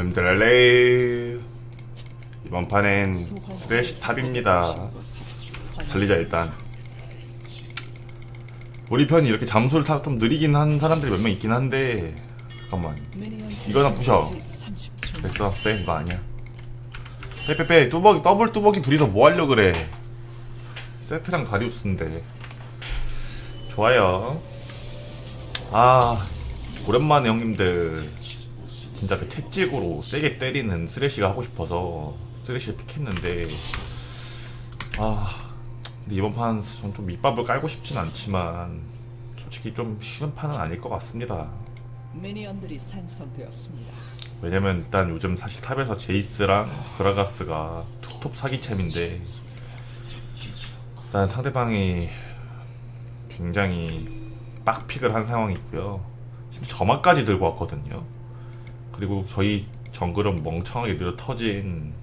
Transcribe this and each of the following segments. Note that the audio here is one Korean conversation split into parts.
힘들래 이번 판엔 쓰레쉬 탑입니다. 달리자 일단. 우리 편이 이렇게 잠수를 타, 좀 느리긴 한 사람들이 몇 명 있긴 한데 잠깐만. 이거나 부셔. 됐어. 빼 이거 아니야. 빼빼빼. 뚜벅이 더블 뚜벅이 둘이서 뭐 하려 그래. 세트랑 다리우스인데. 좋아요. 아 오랜만에 형님들 진짜 그 채찍으로 세게 때리는 쓰레쉬가 하고 싶어서 쓰레쉬를 픽했는데 아 근데 이번 판 전 좀 밑밥을 깔고 싶진 않지만 솔직히 좀 쉬운 판은 아닐 것 같습니다 미니언들이 생성되었습니다. 왜냐면 일단 요즘 사실 탑에서 제이스랑 그라가스가 투톱 사기챔인데 일단 상대방이 굉장히 빡픽을 한 상황이고요. 심지어 점화까지 들고 왔거든요. 그리고 저희 정글은 멍청하게 늘어 터진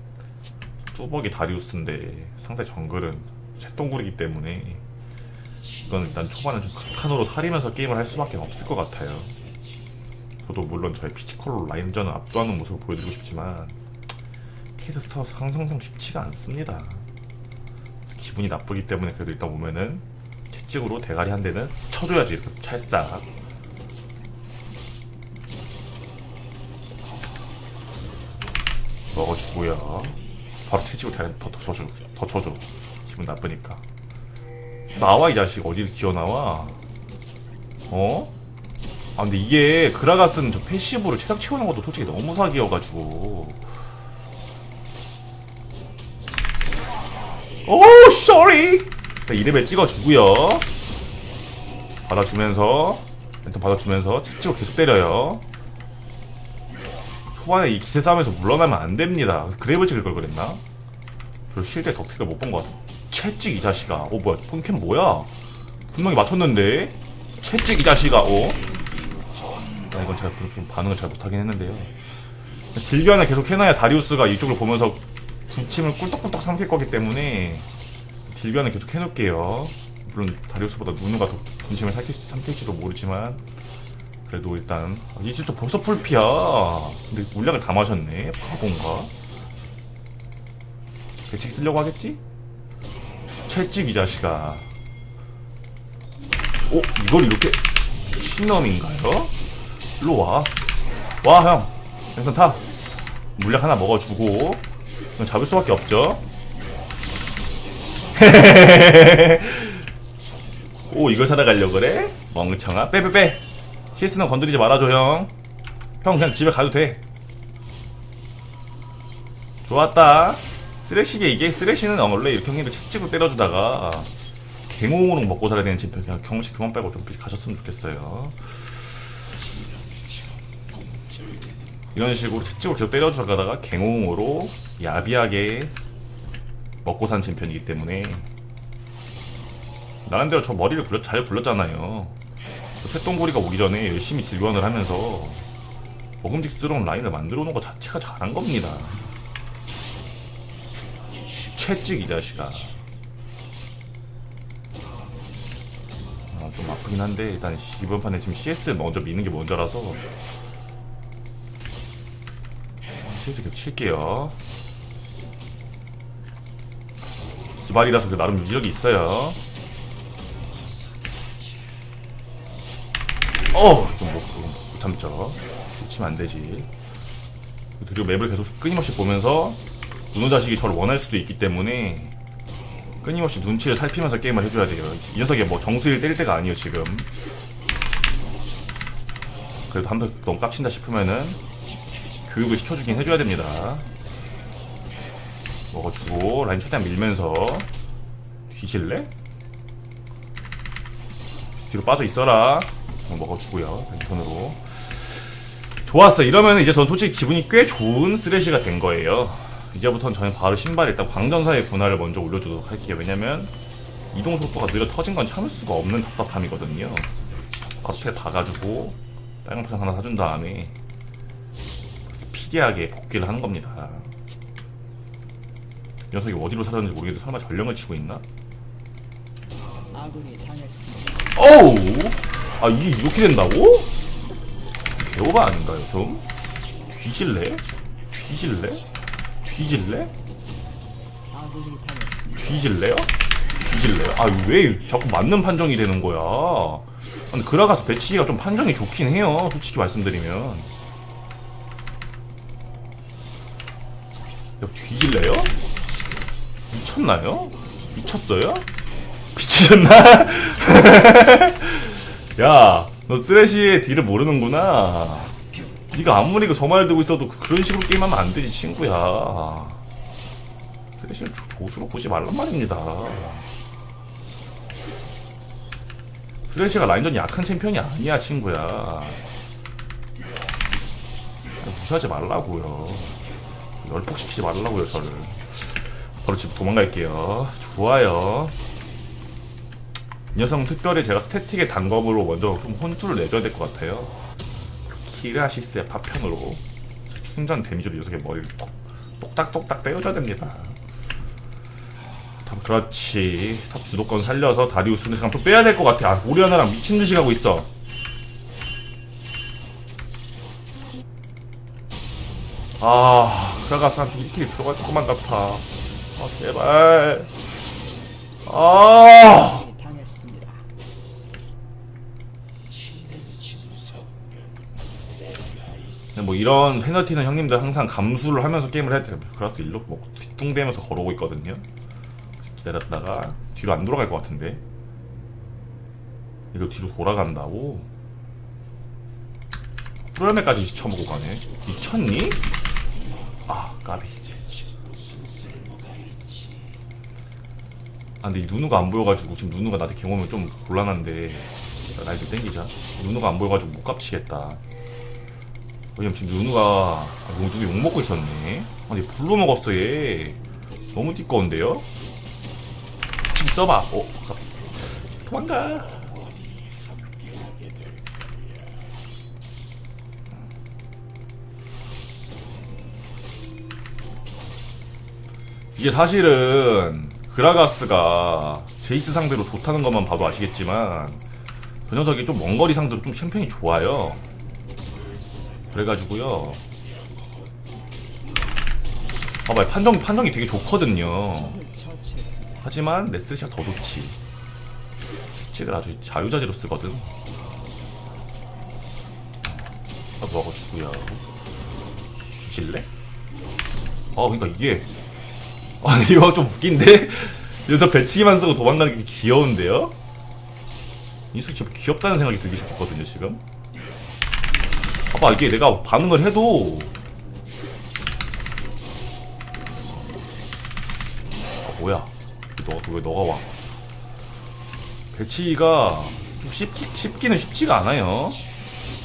뚜벅이 다리우스인데 상대 정글은 쇠똥굴이기 때문에 이건 일단 초반에 좀 극한으로 사리면서 게임을 할 수밖에 없을 것 같아요. 저도 물론 저의 피지컬로 라인전을 압도하는 모습을 보여드리고 싶지만 캐스터 상성성 쉽지가 않습니다. 기분이 나쁘기 때문에 그래도 일단 보면은 채찍으로 대가리 한 대는 쳐줘야지 이렇게 찰싹. 먹어주고요. 바로 채찍으로 대가리 더, 더 쳐줘, 더 쳐줘. 기분 나쁘니까. 나와 이 자식 어디를 기어 나와? 어? 아 근데 이게 그라가스는 저 패시브로 체력 채우는 것도 솔직히 너무 사기여가지고 오 쏘리 이레벨 찍어주고요 받아주면서 일단 받아주면서 채찍으로 계속 때려요 초반에 이 기세 싸움에서 물러나면 안 됩니다 그래블 찍을 걸 그랬나? 별로 실제 덕택을 못 본 것 같아 채찍 이 자식아 어 뭐야 폰캠 뭐야 분명히 맞췄는데 채찍 이 자식아 어? 아, 이건 제가 좀- 좀 반응을 잘 못하긴 했는데요. 딜교환을 계속 해놔야 다리우스가 이쪽을 보면서 군침을 꿀떡꿀떡 삼킬 거기 때문에 딜교환을 계속 해놓을게요. 물론 다리우스보다 누누가 더 군침을 삼킬, 삼킬지도 모르지만 그래도 일단 아, 이 집도 벌써 풀피야. 근데 물약을 다 마셨네. 바본가? 배치 쓰려고 하겠지? 채찍 이 자식아. 어? 이걸 이렇게 신놈인가요? 일로 와. 와, 형. 생선 타. 물약 하나 먹어주고. 잡을 수밖에 없죠. 오, 이걸 살아가려고 그래? 멍청아. 빼, 빼, 빼. 실수는 건드리지 말아줘, 형. 형, 그냥 집에 가도 돼. 좋았다. 쓰레쉬게 이게 쓰레쉬는 원래 이렇게 형님들 채찍으로 때려주다가 갱홍으로 먹고 살아야 되는 챔피언 그냥 경식 그만 빼고 좀 가셨으면 좋겠어요. 이런 식으로 채찍으로 계속 때려주다가 갱홍으로 야비하게 먹고 산 챔피언이기 때문에 나름대로 저 머리를 굴려, 잘 굴렸잖아요. 저 쇳덩구리가 오기 전에 열심히 딜교환을 하면서 먹음직스러운 라인을 만들어 놓은 것 자체가 잘한 겁니다. 채찍 이 자식아. 아, 좀 아프긴 한데 일단 이번 판에 지금 CS 먼저 미는 게 먼저라서 CS 계속 칠게요. 기발이라서 그 나름 유지력이 있어요. 어, 이건 못, 이건 못 참죠. 치면 안 되지. 그리고 맵을 계속 끊임없이 보면서 누누 자식이 저를 원할 수도 있기 때문에 끊임없이 눈치를 살피면서 게임을 해줘야 돼요. 이 녀석이 뭐 정수를 때릴 때가 아니에요 지금. 그래도 한번 너무 깝친다 싶으면은 교육을 시켜주긴 해줘야 됩니다. 먹어주고 라인 최대한 밀면서 뒤질래? 뒤로 빠져 있어라. 어, 먹어주고요 왼편으로. 좋았어. 이러면 이제 전 솔직히 기분이 꽤 좋은 쓰레쉬가 된 거예요. 이제부터는 저는 바로 신발 일단 광전사의 분할을 먼저 올려주도록 할게요. 왜냐면 이동 속도가 느려 터진 건 참을 수가 없는 답답함이거든요. 겉에 박아주고 빨간 포션 하나 사준 다음에 스피디하게 복귀를 하는 겁니다. 이 녀석이 어디로 사라졌는지 모르겠는데 설마 전령을 치고 있나? 아군이 당했습니다. 어우! 아 이게 이렇게 된다고? 개오바 아닌가요 좀? 뒤질래? 뒤질래? 뒤질래? 뒤질래요? 뒤질래요? 아 왜 자꾸 맞는 판정이 되는 거야? 근데 그라가스 배치기가 좀 판정이 좋긴 해요. 솔직히 말씀드리면. 야, 뒤질래요? 미쳤나요? 미쳤어요? 미치셨나? 야, 너 쓰레쉬의 딜을 모르는구나. 네가 아무리 그 저말 들고 있어도 그런 식으로 게임하면 안 되지, 친구야. 쓰레쉬는 조- 조수로 보지 말란 말입니다. 쓰레쉬가 라인전이 약한 챔피언이 아니야, 친구야. 무시하지 말라고요. 열폭시키지 말라고요, 저를. 바로 집 도망갈게요. 좋아요. 이 녀석은 특별히 제가 스태틱의 단검으로 먼저 좀 혼쭐을 내줘야 될 것 같아요. 키라시스의 파편으로 충전 데미지로 이 녀석의 머리를 똑, 똑딱똑딱 때려줘야 됩니다. 탑 그렇지. 탑 주도권 살려서 다리우스는 잠깐 또 빼야 될 것 같아. 아, 오리아나랑 미친 듯이 가고 있어. 아, 크라가스한테 1킬이 들어갈 것만 같아. 아, 제발. 아! 아군이 당했습니다. 근데 뭐 이런 페널티는 형님들 항상 감수를 하면서 게임을 해야 돼요. 그라스 일로 뭐 뒤뚱대면서 걸어오고 있거든요. 기다렸다가 뒤로 안 돌아갈 것 같은데. 이거 뒤로 돌아간다고? 프로야메까지 쳐먹고 가네. 미쳤니? 아, 까비. 아, 근데 이 누누가 안 보여가지고 지금 누누가 나한테 경험이 좀 곤란한데 라이드 땡기자. 누누가 안 보여가지고 못 깝치겠다. 왜냐면 지금 누누가 아, 누누 욕 먹고 있었네. 아니 불로 먹었어 얘. 너무 띠꺼운데요? 지금 써봐. 어, 가- 도망가. 이게 사실은 그라가스가 제이스 상대로 좋다는 것만 봐도 아시겠지만 그 녀석이 좀 먼 거리 상대로 좀 챔피언이 좋아요. 그래가지고요. 봐봐요 판정 판정이 되게 좋거든요. 하지만 네스시가 더 좋지. 칙을 아주 자유자재로 쓰거든. 아, 먹어주고요. 뒤질래? 어, 그러니까 이게 아 이거 좀 웃긴데? 여기서 배치기만 쓰고 도망가는 게 귀여운데요? 이 녀석 진짜 귀엽다는 생각이 들기 시작했거든요 지금. 봐봐 이게 내가 반응을 해도 아 뭐야 왜, 너, 왜 너가 와 배치가 좀 쉽기, 쉽기는 쉽지가 않아요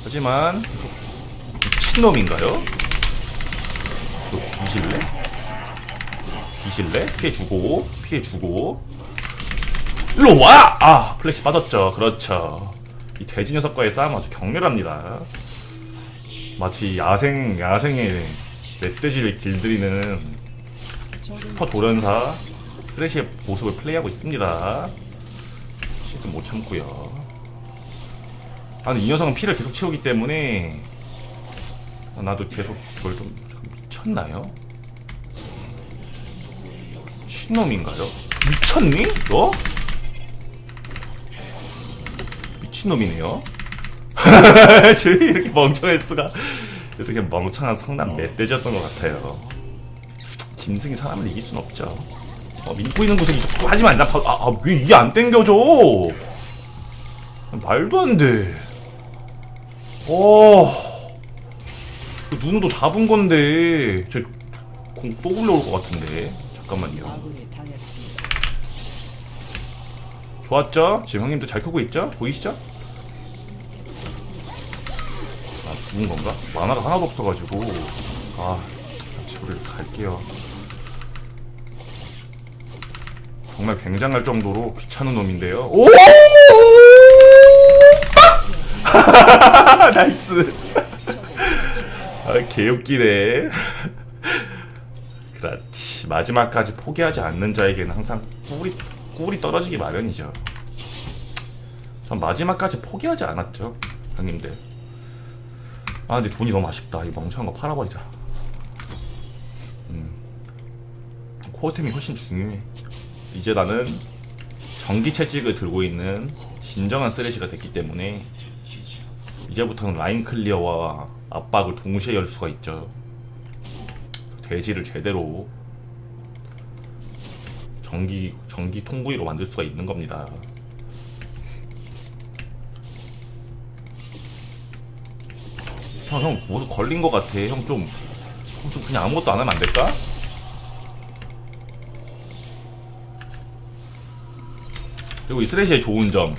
하지만 미친놈인가요? 너 뒤질래? 뒤질래? 피해주고 피해주고 일로 와! 아 플래시 빠졌죠 그렇죠 이 돼지 녀석과의 싸움 아주 격렬합니다 마치 야생 야생의 멧돼지를 길들이는 슈퍼 돌연사 쓰레쉬의 모습을 플레이하고 있습니다. 실수 못 참고요. 아 근데 이 녀석은 피를 계속 채우기 때문에 아, 나도 계속 그걸 좀, 좀 미쳤나요? 미친놈인가요? 미쳤니? 너? 미친놈이네요. 저 이렇게 멍청할 수가. 그래서 그냥 멍청한 성남 멧돼지였던 것 같아요. 짐승이 사람을 이길 순 없죠. 어, 믿고 있는 곳에 있어. 하지만 나 바, 아, 아, 왜 이게 안 땡겨져? 말도 안 돼. 어. 그 눈도 잡은 건데 저공또 굴려올 것 같은데. 잠깐만요. 좋았죠? 지금 형님들 잘 크고 있죠? 보이시죠? 아 죽은 건가? 만화가 하나도 없어가지고 아 집으로 갈게요 정말 굉장할 정도로 귀찮은 놈인데요 오! 아! 나이스 아 개웃기네 그렇지 마지막까지 포기하지 않는 자에게는 항상 꿀이 꿀이 떨어지기 마련이죠. 전 마지막까지 포기하지 않았죠, 형님들. 아 근데 돈이 너무 아쉽다. 이 멍청한 거 팔아버리자. 코어템이 훨씬 중요해. 이제 나는 전기 채찍을 들고 있는 진정한 쓰레쉬가 됐기 때문에 이제부터는 라인 클리어와 압박을 동시에 열 수가 있죠. 돼지를 제대로 전기 전기 통구이로 만들 수가 있는 겁니다. 형, 형, 무슨 걸린 것 같아. 형 좀, 형좀 그냥 아무것도 안 하면 안 될까? 그리고 이 쓰레쉬의 좋은 점.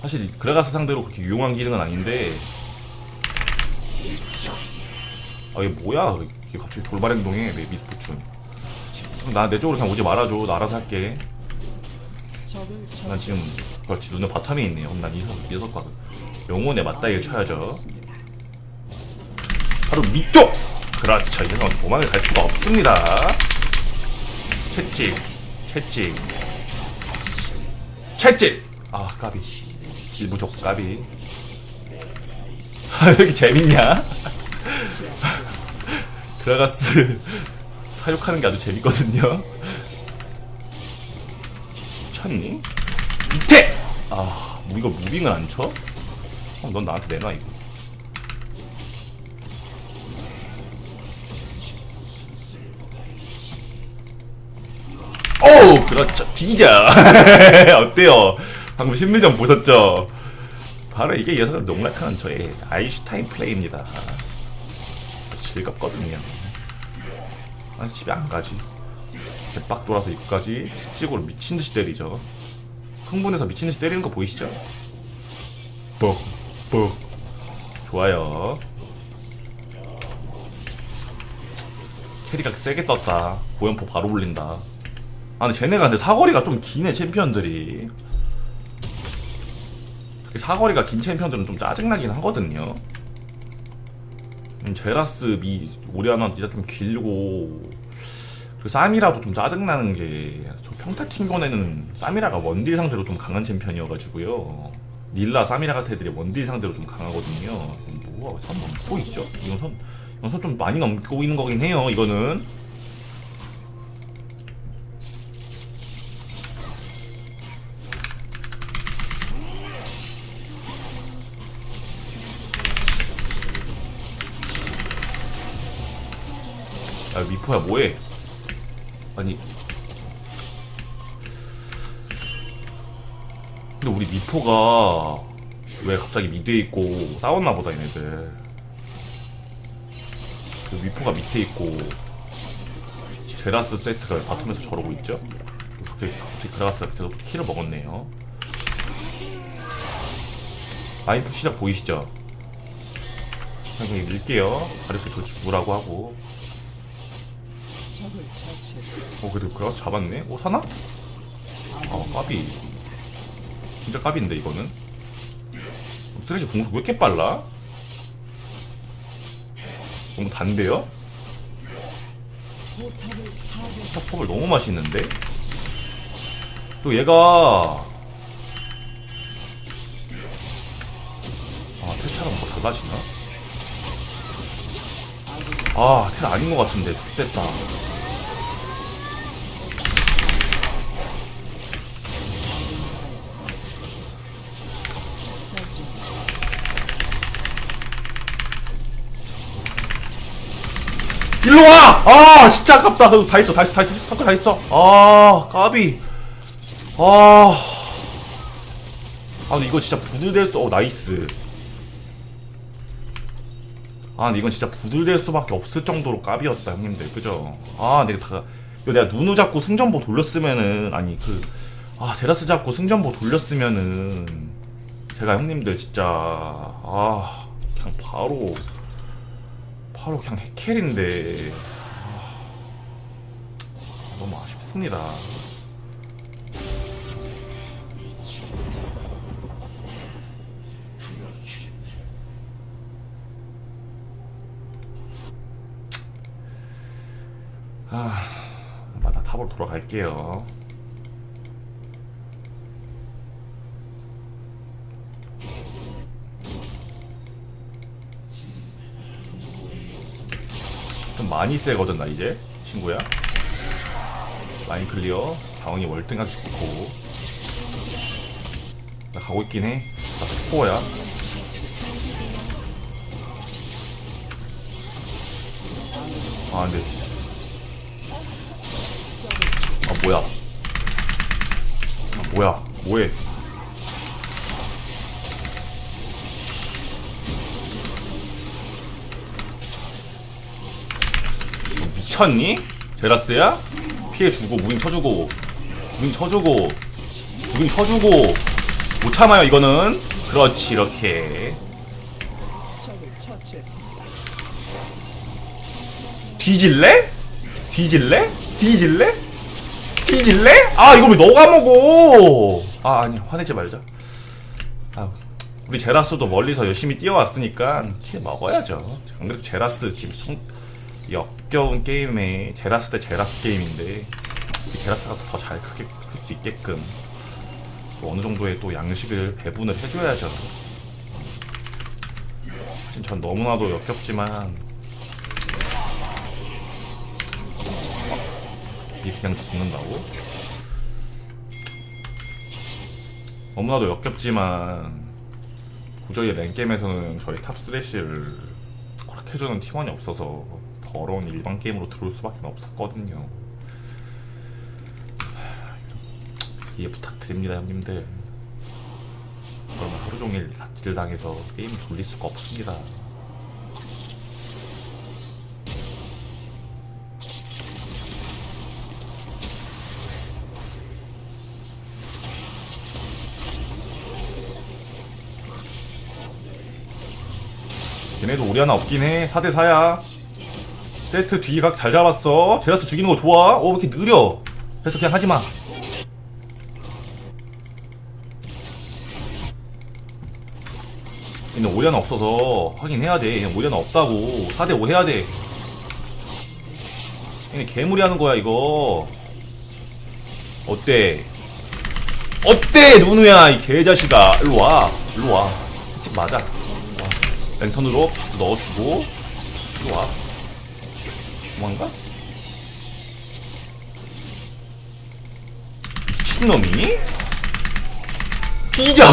사실 이 그라가스 상대로 그렇게 유용한 기능은 아닌데. 아, 이게 뭐야? 이게 갑자기 돌발 행동해, 내 미스포춘. 나내 쪽으로 그냥 오지 말아줘. 나 알아서 할게. 난 지금. 그렇지, 눈에 바텀에 있네요. 난 이 녀석, 이 녀석과 영혼의 맞다이를 쳐야죠. 바로 밑쪽! 그렇죠. 이 녀석은 도망을 갈 수가 없습니다. 채찍, 채찍, 채찍! 아, 까비. 질 부족, 까비. 아, 왜 이렇게 재밌냐? 그라가스 사육하는 게 아주 재밌거든요. 쳤니? 밑에! 아, 뭐 이거 무빙을 안 쳐? 어, 넌 나한테 내놔, 이거. 오 그렇죠 뒤져 어때요? 방금 심리전 보셨죠? 바로 이게 이 녀석을 농락하는 저의 아인슈타인 플레이입니다. 즐겁거든요. 아 집에 안 가지. 개빡 돌아서 입구까지 채찍으로 미친듯이 때리죠. 흥분해서 미친듯이 때리는 거 보이시죠? 뻑뻑. 좋아요. 캐리가 세게 떴다. 고연포 바로 올린다 아 근데 쟤네가 근데 사거리가 좀 기네 챔피언들이. 사거리가 긴 챔피언들은 좀 짜증나긴 하거든요. 음, 제라스 미 오리아나 진짜 좀 길고 그리고 쌈이라도 좀 짜증나는 게 저 평타 튕겨내는 쌈이라가 원딜 상대로 좀 강한 챔피언이어가지고요. 닐라 쌈이라 같은 애들이 원딜 상대로 좀 강하거든요. 뭐야 선 넘고 있죠? 이건 선, 이건 선 좀 많이 넘고 있는 거긴 해요 이거는 야 미포야 뭐해? 아니 근데 우리 미포가 왜 갑자기 미드에 있고 싸웠나 보다 얘네들 그 미포가 밑에 있고 제라스 세트가 왜 바텀에서 저러고 있죠? 갑자기 갑자기 그라가스가 밑에서 킬을 먹었네요 라인 푸시작 보이시죠? 그냥 밀게요 가려서 저 죽으라고 하고. 어 그래도 그라가스 잡았네? 오 사나? 어 까비 진짜 까비인데 이거는 쓰레쉬 공속 왜 이렇게 빨라? 너무 단데요? 탑컵을 너무 맛있는데? 또 얘가 아 텔차랑 뭐 달라지나? 아텔 아닌 것 같은데 됐다 일로 와! 아 진짜 아깝다. 다 있어 다 있어 다 있어. 다, 다 있어. 아 까비. 아... 아 근데 이거 진짜 부들될 수.. 어 나이스. 아 근데 이건 진짜 부들될 수밖에 없을 정도로 까비였다 형님들. 그죠? 아 내가 다 이거 내가 누누 잡고 승전보 돌렸으면은 아니 그 아 제라스 잡고 승전보 돌렸으면은 제가 형님들 진짜 아 그냥 바로 바로 그냥 해켈인데 아, 너무 아쉽습니다. 아, 맞아 탑으로 돌아갈게요. 좀 많이 세거든 나 이제 친구야. 라인 클리어. 다운이 월등하게 좋고. 나 가고 있긴 해나 스포야. 아 근데 아 뭐야? 아 뭐야? 뭐해 미쳤니? 제라스야? 피해주고 무빙 쳐주고 무빙 쳐주고 무빙 쳐주고 못 참아요 이거는 그렇지 이렇게. 뒤질래? 뒤질래? 뒤질래? 뒤질래? 아 이거 왜 너가 먹어 아 아니 화내지 말자 아 우리 제라스도 멀리서 열심히 뛰어왔으니까 킬 먹어야죠 안 그래도 제라스 지금 성, 역겨운 게임에 제라스 대 제라스 게임인데 제라스가 더 잘 크게 클 수 있게끔 또 어느 정도의 또 양식을 배분을 해줘야죠 사실 전 너무나도 역겹지만 이게 그냥 죽는다고? 너무나도 역겹지만 도저히 랭게임에서는 저희 탑 스레시를 허락해주는 팀원이 없어서 더러운 일반 게임으로 들어올 수밖에 없었거든요. 이해 부탁드립니다 형님들. 그러면 하루 종일 삽질 당해서 게임 돌릴 수가 없습니다. 얘네도 우리 하나 없긴 해. 4대4야 세트 뒤각 잘 잡았어. 제라스 죽이는 거 좋아. 어 왜 이렇게 느려? 그래서 그냥 하지마. 얘는 오리 하나 없어서 확인해야 돼. 얘는 오리 하나 없다고. 4대5 해야 돼. 얘네 개무리 하는 거야 이거. 어때? 어때 누누야 이 개자식아? 일로와. 일로와. 직 맞아. 랜턴으로 피도 넣어주고. 이리 와 도망가? 미친놈이? 뒤져!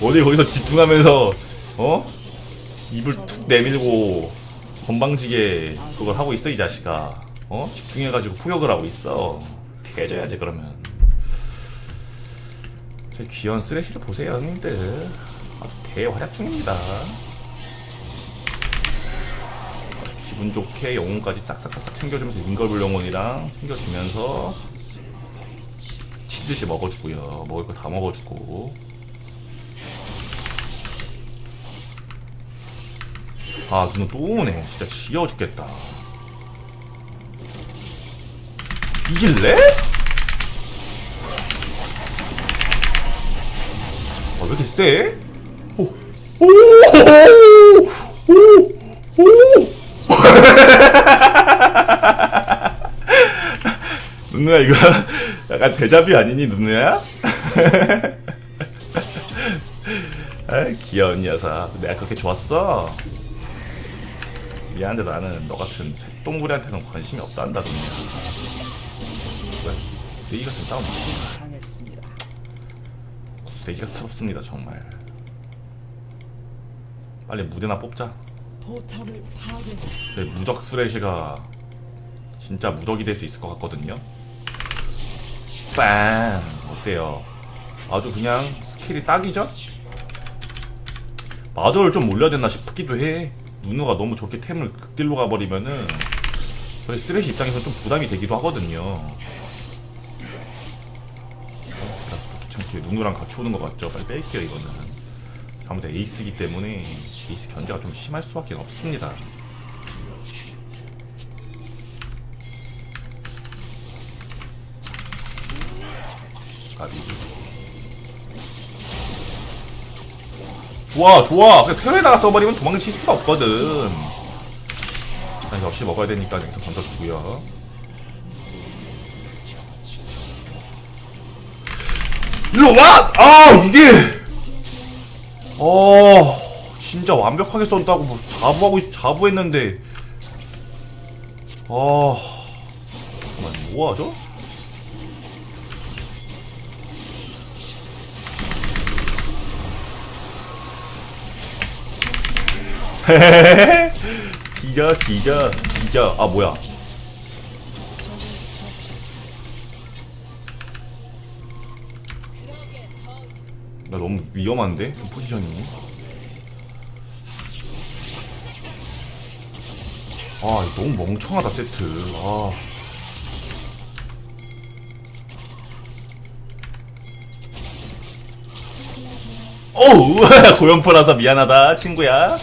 어디 거기서 집중하면서 어? 입을 툭 내밀고 건방지게 그걸 하고 있어 이 자식아 어? 집중해가지고 포격을 하고 있어 해줘야지 그러면 저 귀여운 쓰레쉬를 보세요 형님들 아주 대활약 중입니다. 기분 좋게 영혼까지 싹싹싹싹 챙겨주면서 인걸블 영혼이랑 챙겨주면서 치듯이 먹어주고요. 먹을 거 다 먹어주고. 아 누나 또 오네. 진짜 지겨워 죽겠다. 뒤질래? 아, 왜 이렇게 세? 오, 오, 오, 오. 누누야 이거 약간 대자비 아니니 누누야? 아 귀여운 녀석. 내가 그렇게 좋았어? 미안한데 나는 너 같은 똥구리한테는 관심이 없단다 누누야. 왜? 내기 같은 싸움. 되기가 스럽습니다 정말 빨리 무대나 뽑자 포탑을. 저희 무적 쓰레쉬가 진짜 무적이 될 수 있을 것 같거든요 빵. 어때요? 아주 그냥 스킬이 딱이죠? 마저를 좀 올려야 되나 싶기도 해. 누누가 너무 좋게 템을 극딜로 가버리면은 저희 쓰레쉬 입장에서 좀 부담이 되기도 하거든요. 어, 귀찮게 누누랑 같이 오는 것 같죠? 빨리 뺄게요 이거는. 아무튼 에이스기 때문에 에이스 견제가 좀 심할 수밖에 없습니다 까비 좋아 좋아. 그냥 텔에다가 써버리면 도망칠 수가 없거든. 일단 역시 먹어야 되니까 여기서 던져주고요. 일로 와! 아 이게! 어 진짜 완벽하게 쏜다고 뭐 자부하고 있, 자부했는데. 어 잠깐만 뭐하죠? 뒤져 뒤져 뒤져 아 뭐야? 나 너무 위험한데? 포지션이. 아 너무 멍청하다 세트. 아. 오우 고연포라서 미안하다 친구야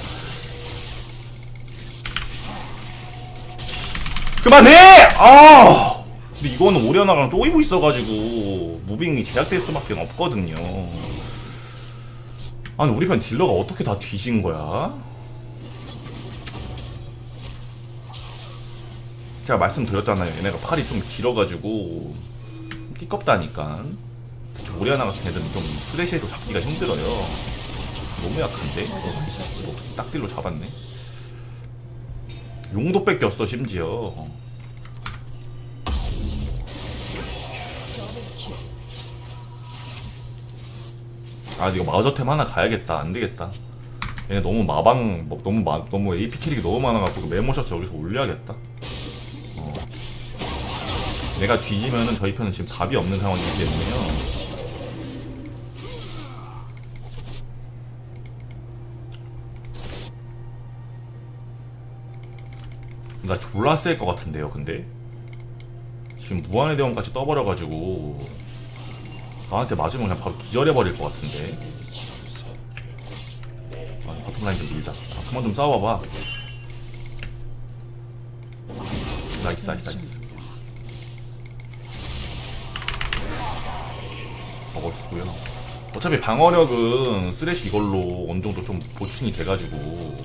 그만해! 아! 근데 이거는 오려나랑 쪼이고 있어가지고 무빙이 제약될 수밖에 없거든요. 아니 우리 편 딜러가 어떻게 다 뒤진 거야? 제가 말씀드렸잖아요. 얘네가 팔이 좀 길어가지고 띠껍다니까. 특히 오리아나 같은 애들은 좀 쓰레쉬에도 잡기가 힘들어요. 너무 약한데? 어, 딱 딜로 잡았네. 용도 뺏겼어 심지어. 아 이거 마저템 하나 가야겠다. 안 되겠다. 얘네 너무 마방 뭐, 너무 마, 너무 AP 캐릭이 너무 많아가지고 메모셔스 여기서 올려야겠다. 어. 내가 뒤지면은 저희 편은 지금 답이 없는 상황이기 때문에요. 나 졸라 셀것 같은데요 근데? 지금 무한의 대원까지 떠버려가지고 나한테 맞으면 그냥 바로 기절해버릴 것 같은데. 아 바텀 라인 좀 밀자. 아, 그만 좀 싸워봐봐. 나이스 나이스 나이스. 먹어주고요. 어차피 방어력은 쓰레쉬 이걸로 어느 정도 좀 보충이 돼가지고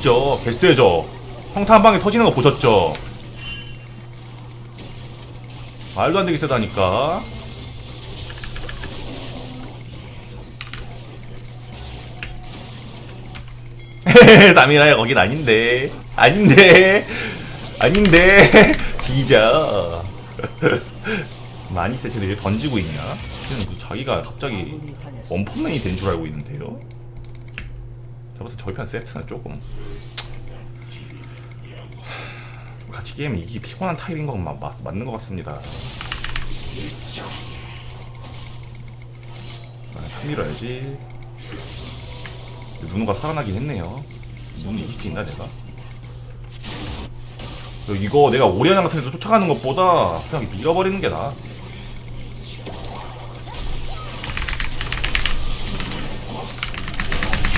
이죠. 개쎄죠. 평타 한 방에 터지는 거 보셨죠? 말도 안 되게 세다니까. 사미라야 거긴 아닌데. 아닌데. 아닌데. 뒤져 많이 세체를 왜 던지고 있냐? 자기가 갑자기. 원펀맨이 된 줄 알고 있는데요 때 저희 편 세트는 조금 같이 게임 이기 피곤한 타입인 건 맞, 맞, 맞는 것 같습니다. 아, 탁 밀어야지. 누누가 살아나긴 했네요. 누누 이길 수 있나 내가. 이거 내가 오리아나 같은 데서 쫓아가는 것보다 그냥 밀어버리는 게 나아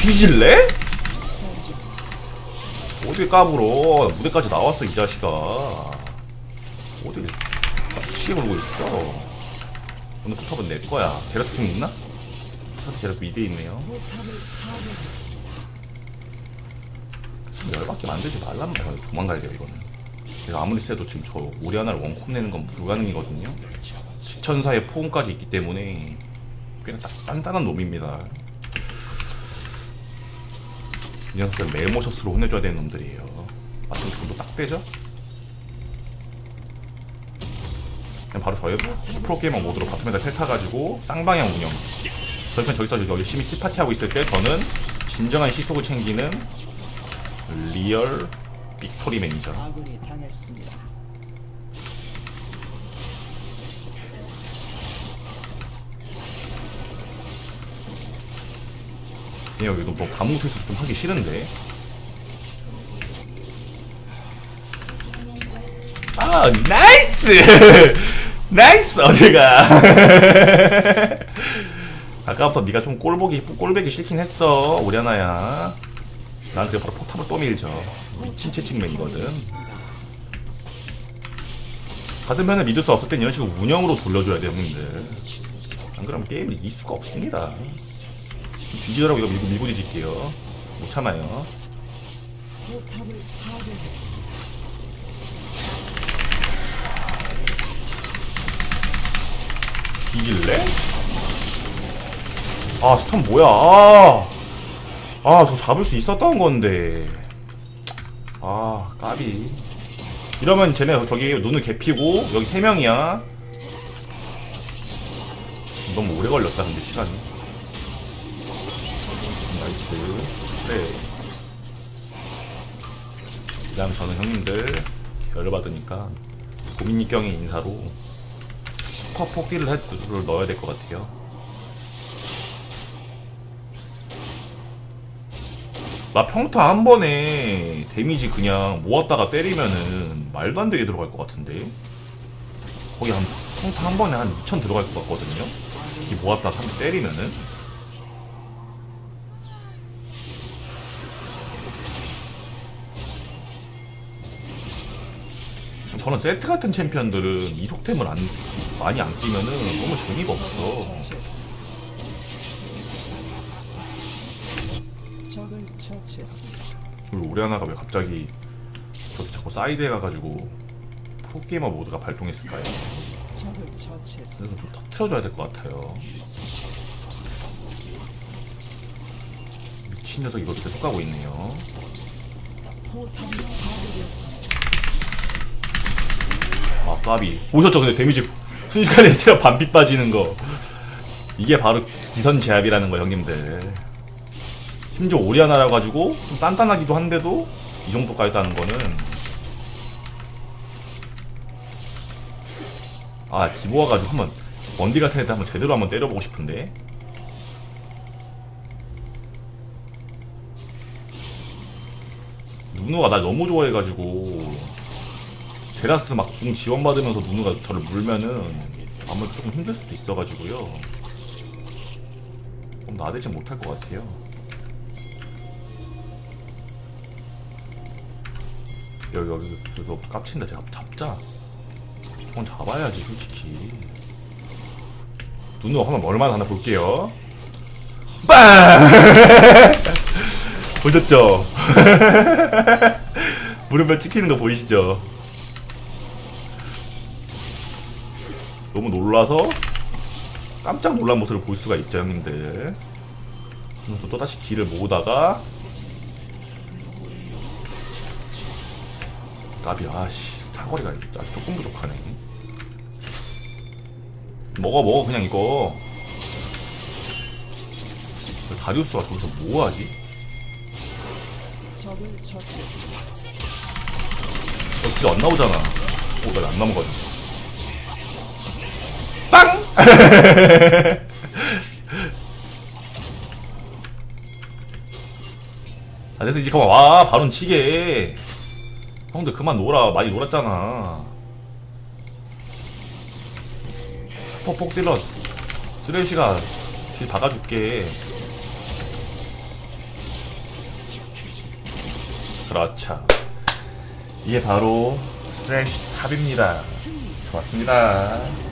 뒤질래? 어딜 까불어? 무대까지 나왔어 이 자식아. 어딜 치게 물고 있어? 오늘 포탑은 내 거야. 제라스 킹 있나? 제라스 미드에 있네요. 열받게 만들지 말란 말이야. 도망가야 돼요 이거는. 제가 아무리 세도 지금 저 우리 하나를 원콤 내는 건 불가능이거든요. 천사의 포옹까지 있기 때문에 꽤나 딱 단단한 놈입니다 이 녀석들 메모셔스로 혼내줘야 되는 놈들이에요. 마침 돈도 딱 되죠? 그냥 바로 저희 프로게이머 모드로 바텀에다 텔 타가지고 쌍방향 운영. 저희 편 저기서 열심히 티파티 하고 있을 때 저는 진정한 시속을 챙기는 리얼 빅토리 매니저 당했습니다. 그냥 여기도 뭐 감옥에서 좀 하기 싫은데. 아 나이스! 나이스 어디가. 아까부터 네가 좀 꼴보기 꼴배기 싫긴 했어 오려나야. 난 그래 바로 포탑을 또 밀죠. 미친 채찍맨이거든. 같은 편을 믿을 수 없을 땐 이런 식으로 운영으로 돌려줘야 돼 형님들. 안 그러면 게임을 이길 수가 없습니다 뒤지더라고 이거 밀고 밀고 뒤질게요. 못 참아요. 뒤질래? 아 스턴 뭐야? 아, 아 잡을 수 있었던 건데. 아 까비. 이러면 쟤네 저기 눈을 개피고 여기 세 명이야. 너무 오래 걸렸다 근데 시간이 나이스 그래 그 다음에 저는 형님들 열받으니까 고민이경의 인사로 슈퍼 폭딜을 해- 를 넣어야 될 것 같아요. 나 평타 한 번에 데미지 그냥 모았다가 때리면은 말도 안 되게 들어갈 것 같은데. 거기 한 평타 한 번에 한 2천 들어갈 것 같거든요. 기 모았다가 한대 때리면은 저는 세트 같은 챔피언들은 이속템을 안 많이 안 끼면은 너무 재미가 없어. 우리 오리아나가 왜 갑자기 저기 자꾸 사이드에 가가지고 프로게이머 모드가 발동했을까요? 그래서 좀 터트려줘야 될 것 같아요. 미친 녀석 이거 계속 가고 있네요. 까비 보셨죠? 근데 데미지 순식간에 제가 반피 빠지는 거 이게 바로 기선 제압이라는 거 형님들. 심지어 오리아나라 가지고 좀 단단하기도 한데도 이 정도까지 따는 거는 아 디보아 가지고 한번 원디 같은 애들 한번 제대로 한번 때려보고 싶은데 누누가 나 너무 좋아해가지고 제라스 막 궁 지원받으면서 누누가 저를 물면은 아마 조금 힘들 수도 있어가지고요. 좀 나대지 못할 것 같아요. 여기 여기 여기 깝친다. 제가 잡자. 저건 잡아야지 솔직히. 누누가 한번 얼마나 하나 볼게요. 빵 보셨죠? 물음표 찍히는 거 보이시죠? 너무 놀라서 깜짝 놀란 모습을 볼 수가 있죠 형님들 그래서 또 다시 길을 모으다가 까비 아씨 사거리가 아주 조금 부족하네 먹어 먹어 그냥 이거 다리우스가 저기서 뭐하지? 적을 처치했습니다. 어떻게 안 나오잖아. 오, 나안 넘어가지. 빵! 아, 됐어, 이제 그만 와. 바론 치게. 형들 그만 놀아. 많이 놀았잖아. 폭폭 딜러. 쓰레쉬가 딜 박아줄게. 그렇죠. 이게 바로 스레쉬 탑입니다. 좋았습니다.